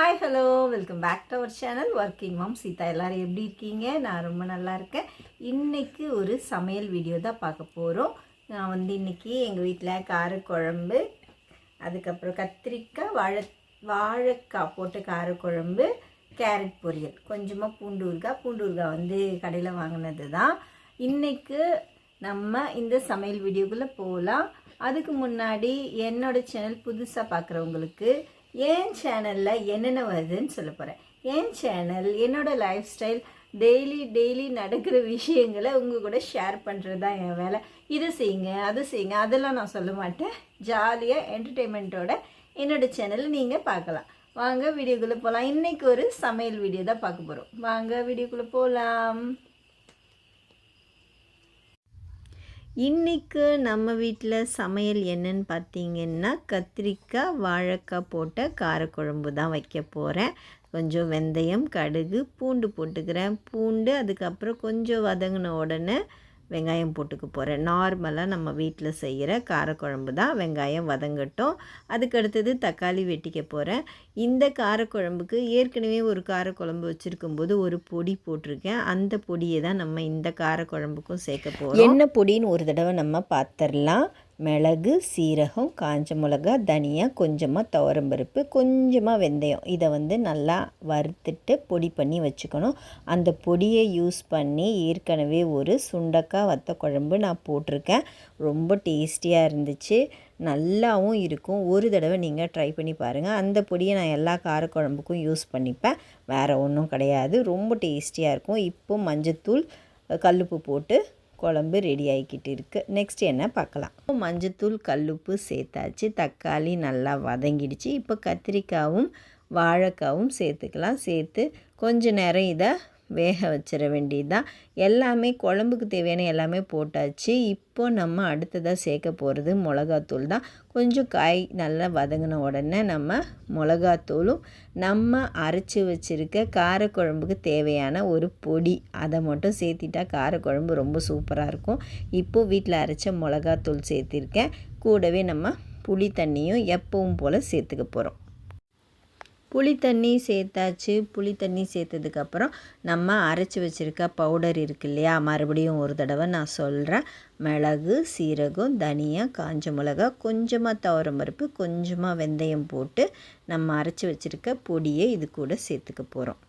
Hi hello welcome back to our channel working mom Seetha எல்லோரும் எப்படி இருக்கீங்க? நான் ரொம்ப நல்லா இருக்கேன். இன்றைக்கி ஒரு சமையல் வீடியோ தான் பார்க்க போகிறோம் நான் வந்து இன்னைக்கு எங்கள் வீட்டில் காரக்குழம்பு அதுக்கப்புறம் கத்திரிக்காய் வாழை வாழைக்காய் போட்டு காரக்குழம்பு கேரட் பொரியல். கொஞ்சமாக பூண்டு ஊறுகாய் பூண்டு ஊறுகாய் வந்து கடையில் வாங்கினது தான். இன்றைக்கு நம்ம இந்த சமையல் வீடியோக்குள்ளே போகலாம் அதுக்கு முன்னாடி என்னோடய சேனல் புதுசாக பார்க்குறவங்களுக்கு என் சேனலில் என்னென்ன வருதுன்னு சொல்ல போகிறேன் என் சேனல் என்னோட லைஃப் ஸ்டைல் டெய்லி டெய்லி நடக்கிற விஷயங்களை உங்கள் கூட ஷேர் பண்ணுறது தான் என் வேலை. இதை செய்யுங்க அது செய்யுங்க. அதெல்லாம் நான் சொல்ல மாட்டேன். ஜாலியாக என்டர்டெயின்மெண்ட்டோட என்னோடய சேனலை நீங்கள் பார்க்கலாம். வாங்க வீடியோக்குள்ளே போகலாம் இன்றைக்கி ஒரு சமையல் வீடியோ தான் பார்க்க போகிறோம் வாங்க வீடியோக்குள்ளே போகலாம் இன்றைக்கு நம்ம வீட்டில் சமையல் என்னன்னு பார்த்தீங்கன்னா கத்திரிக்காய் வாழைக்காய் போட்ட காரக்குழம்பு தான் வைக்க போகிறேன் கொஞ்சம் வெந்தயம் கடுகு பூண்டு போட்டுக்கிறேன். பூண்டு அதுக்கப்புறம் கொஞ்சம் வதங்கின உடனே வெங்காயம் போட்டுக்க போகிறேன் நார்மலாக நம்ம வீட்டில் செய்கிற காரக்குழம்பு தான். வெங்காயம் வதங்கட்டும். அதுக்கு அடுத்தது தக்காளி வெட்டிக்க போகிறேன் இந்த காரக்குழம்புக்கு ஏற்கனவே ஒரு காரக்குழம்பு வச்சுருக்கும்போது ஒரு பொடி போட்டிருக்கேன். அந்த பொடியை தான் நம்ம இந்த காரக்குழம்புக்கும் சேர்க்க போகிறோம் என்ன பொடின்னு ஒரு தடவை நம்ம பார்த்துடலாம் மிளகு சீரகம் காஞ்ச மிளகா தனியா கொஞ்சமாக துவரம்பருப்பு கொஞ்சமாக வெந்தயம். இதை வந்து நல்லா வறுத்துட்டு பொடி பண்ணி வச்சுக்கணும். அந்த பொடியை யூஸ் பண்ணி ஏற்கனவே ஒரு சுண்டக்காய் வத்த குழம்பு நான் போட்டிருக்கேன். ரொம்ப டேஸ்டியாக இருந்துச்சு. நல்லாவும் இருக்கும். ஒரு தடவை நீங்கள் ட்ரை பண்ணி பாருங்கள் அந்த பொடியை நான் எல்லா காரக்குழம்புக்கும் யூஸ் பண்ணிப்பேன். வேறு ஒன்றும் கிடையாது. ரொம்ப டேஸ்டியாக இருக்கும். இப்போ மஞ்சத்தூள் கல்லுப்பு போட்டு குழம்பு ரெடி ஆகிக்கிட்டு இருக்குது நெக்ஸ்ட் என்ன பார்க்கலாம்? மஞ்சத்தூள் கல்லுப்பு சேர்த்தாச்சு. தக்காளி நல்லா வதங்கிடுச்சு. இப்போ கத்திரிக்காவும் வாழைக்காவும் சேர்த்துக்கலாம். சேர்த்து கொஞ்ச நேரம் இதை வேக வச்சிட வேண்டியதுதான் எல்லாமே குழம்புக்கு தேவையான எல்லாமே போட்டாச்சு. இப்போ நம்ம அடுத்ததாக சேர்க்க போகிறது மிளகாத்தூள் தான் கொஞ்சம் காய் நல்லா வதங்கின உடனே நம்ம மிளகாத்தூளும் நம்ம அரைச்சி வச்சுருக்க காரக்குழம்புக்கு தேவையான ஒரு பொடி அதை மட்டும் சேர்த்திட்டா காரக்குழம்பு ரொம்ப சூப்பராக இருக்கும். இப்போது வீட்டில் அரைச்ச மிளகாத்தூள் சேர்த்திருக்கேன். கூடவே நம்ம புளி தண்ணியும் எப்பவும் போல் சேர்த்துக்க போகிறோம் புளி தண்ணி சேர்த்தாச்சு. புளி தண்ணி சேர்த்ததுக்கப்புறம் நம்ம அரைச்சி வச்சுருக்க பவுடர் இருக்கு இல்லையா? மறுபடியும் ஒரு தடவை நான் சொல்கிறேன் மிளகு சீரகம் தனியா காஞ்ச மிளகா கொஞ்சமாக துவரம்பருப்பு கொஞ்சமாக வெந்தயம் போட்டு நம்ம அரைச்சி வச்சுருக்க பொடியை இது கூட சேர்த்துக்க போகிறோம்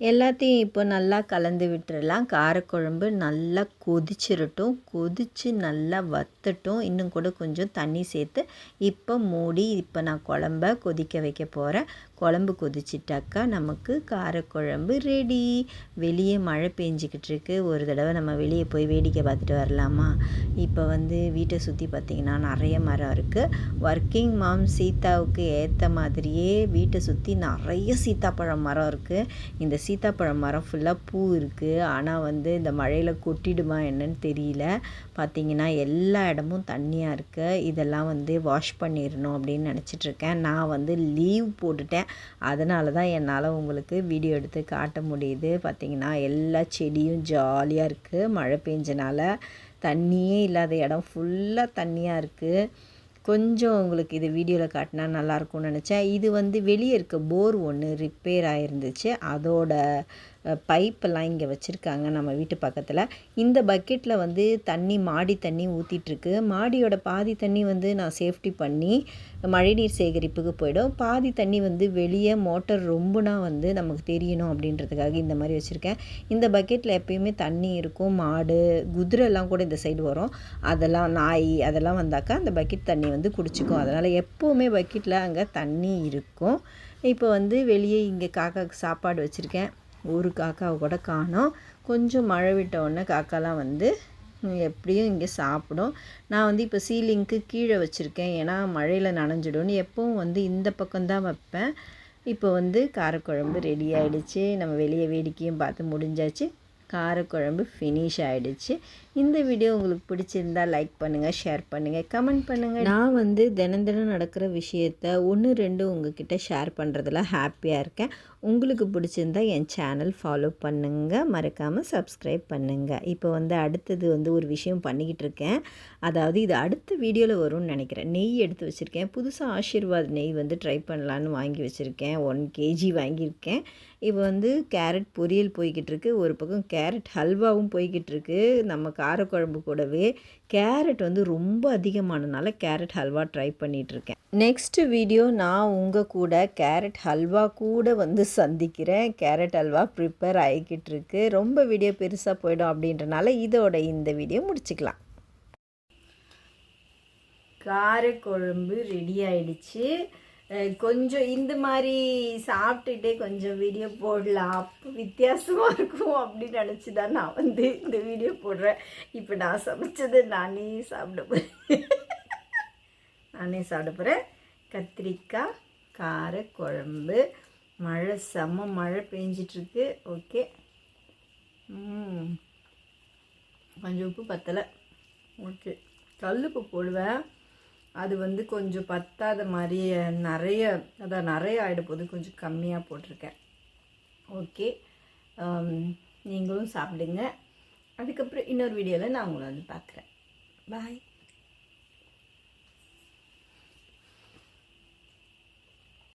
எல்லாத்தையும் இப்போ நல்லா கலந்து விட்டுறலாம். காரக்குழம்பு நல்லா கொதிச்சிருட்டும். கொதித்து நல்லா வத்தட்டும். இன்னும் கூட கொஞ்சம் தண்ணி சேர்த்து இப்போ மூடி இப்போ நான் குழம்ப கொதிக்க வைக்க போகிறேன் குழம்பு கொதிச்சிட்டாக்கா நமக்கு காரக்குழம்பு ரெடி வெளியே மழை பெஞ்சிக்கிட்டு இருக்கு. ஒரு தடவை நம்ம வெளியே போய் வேடிக்கை பார்த்துட்டு வரலாமா? இப்போ வந்து வீட்டை சுற்றி பார்த்திங்கன்னா நிறைய மரம் இருக்குது ஒர்க்கிங் மாம் சீதாவுக்கு ஏற்ற மாதிரியே வீட்டை சுற்றி நிறைய சீத்தாப்பழம் மரம் இருக்குது இந்த சீத்தாப்பழம் மரம் ஃபுல்லாக பூ இருக்குது ஆனால் வந்து இந்த மழையில் கொட்டிடுமா என்னன்னு தெரியல. பார்த்திங்கன்னா எல்லா இடமும் தண்ணியாக இருக்குது இதெல்லாம் வந்து வாஷ் பண்ணிடணும் அப்படின்னு நினச்சிட்ருக்கேன் நான் வந்து லீவ் போட்டுட்டேன். அதனால தான் என்னால் உங்களுக்கு வீடியோ எடுத்து காட்ட முடியுது. பார்த்திங்கன்னா எல்லா செடியும் ஜாலியாக இருக்குது மழை பெஞ்சனால தண்ணியே இல்லாத இடம் ஃபுல்லாக தண்ணியாக இருக்குது கொஞ்சம் உங்களுக்கு இது வீடியோவில் காட்டினா நல்லாயிருக்கும்னு நினச்சேன். இது வந்து வெளியே இருக்க போர் ஒன்று ரிப்பேர் ஆகிருந்துச்சு அதோட பைப்பெல்லாம் இங்கே வச்சுருக்காங்க நம்ம வீட்டு பக்கத்தில். இந்த பக்கெட்டில் வந்து தண்ணி மாடி தண்ணி ஊற்றிட்டுருக்கு மாடியோட பாதி தண்ணி வந்து நான் சேஃப்டி பண்ணி மழைநீர் சேகரிப்புக்கு போயிடும். பாதி தண்ணி வந்து வெளியே மோட்டர் ரொம்பனா வந்து நமக்கு தெரியணும் அப்படின்றதுக்காக இந்த மாதிரி வச்சுருக்கேன். இந்த பக்கெட்டில் எப்பயுமே தண்ணி இருக்கும். மாடு குதிரைலாம் கூட இந்த சைடு வரும். அதெல்லாம் நாய் அதெல்லாம் வந்தாக்கா அந்த பக்கெட் தண்ணி வந்து குடிச்சிக்கும். அதனால் எப்போவுமே பக்கெட்டில் அங்கே தண்ணி இருக்கும். இப்போ வந்து வெளியே இங்கே காக்காவுக்கு சாப்பாடு வச்சுருக்கேன். ஒரு காக்காவை கூட காணோம். கொஞ்சம் மழை விட்ட உடனே காக்காலாம் வந்து எப்படியும் இங்கே சாப்பிடும். நான் வந்து இப்போ சீலிங்க்கு கீழே வச்சுருக்கேன். ஏன்னா மழையில் நனைஞ்சிடும்னு எப்பவும் வந்து இந்த பக்கம்தான் வைப்பேன். இப்போ வந்து காரக்குழம்பு ரெடி ஆகிடுச்சு நம்ம வெளியே வேடிக்கையும் பார்த்து முடிஞ்சாச்சு. காரக்குழம்பு ஃபினிஷ் ஆகிடுச்சு இந்த வீடியோ உங்களுக்கு பிடிச்சிருந்தா லைக் பண்ணுங்கள் ஷேர் பண்ணுங்கள் கமெண்ட் பண்ணுங்கள் நான் வந்து தினம் தினம் நடக்கிற விஷயத்த ஒன்று ரெண்டு உங்ககிட்ட ஷேர் பண்ணுறதுல ஹாப்பியாக இருக்கேன். உங்களுக்கு பிடிச்சிருந்தா என் சேனல் ஃபாலோ பண்ணுங்கள் மறக்காமல் சப்ஸ்கிரைப் பண்ணுங்கள் இப்போ வந்து அடுத்தது வந்து ஒரு விஷயம் பண்ணிக்கிட்டு இருக்கேன். அதாவது இது அடுத்த வீடியோவில் வரும்னு நினைக்கிறேன். நெய் எடுத்து வச்சுருக்கேன். புதுசாக ஆஷீர்வாத் நெய் வந்து ட்ரை பண்ணலான்னு வாங்கி வச்சுருக்கேன். ஒன் கேஜி வாங்கியிருக்கேன். இப்போ வந்து கேரட் பொரியல் போய்கிட்டு இருக்கு. ஒரு பக்கம் கேரட் ஹல்வாவும் போய்கிட்டு இருக்கு. நம்ம காரக்குழம்பு கூடவே கேரட் வந்து ரொம்ப அதிகமானனால கேரட் ஹல்வா ட்ரை பண்ணிகிட்ருக்கேன் நெக்ஸ்ட் வீடியோ நான் உங்கள் கூட கேரட் ஹல்வா கூட வந்து சந்திக்கிறேன். கேரட் அல்வா ப்ரிப்பேர் ஆகிக்கிட்டு இருக்கு ரொம்ப வீடியோ பெருசாக போயிடும் அப்படின்றனால இதோட இந்த வீடியோ முடிச்சுக்கலாம். காரக்குழம்பு ரெடி ஆயிடுச்சு. கொஞ்சம் இந்த மாதிரி சாப்பிட்டுட்டே கொஞ்சம் வீடியோ போடலாம். அப்போ வித்தியாசமாக இருக்கும் அப்படின்னு நினச்சி தான் நான் வந்து இந்த வீடியோ போடுறேன். இப்போ நான் சமைச்சதை நானே சாப்பிட போகிறேன் நானே சாப்பிட போகிறேன் கத்திரிக்காய் காரக்குழம்பு மழை செம்ம மழை பெஞ்சிட்ருக்கு. ஓகே கொஞ்சம் உப்பு பத்தலை. ஓகே கல்லுப்பு போடுவேன். அது வந்து கொஞ்சம் பத்தாத மாதிரி நிறைய அதான் நிறைய ஆகிட போது கொஞ்சம் கம்மியாக போட்டிருக்கேன். ஓகே நீங்களும் சாப்பிடுங்க. அதுக்கப்புறம் இன்னொரு வீடியோவில் நான் உங்களை வந்து பார்க்குறேன். பாய்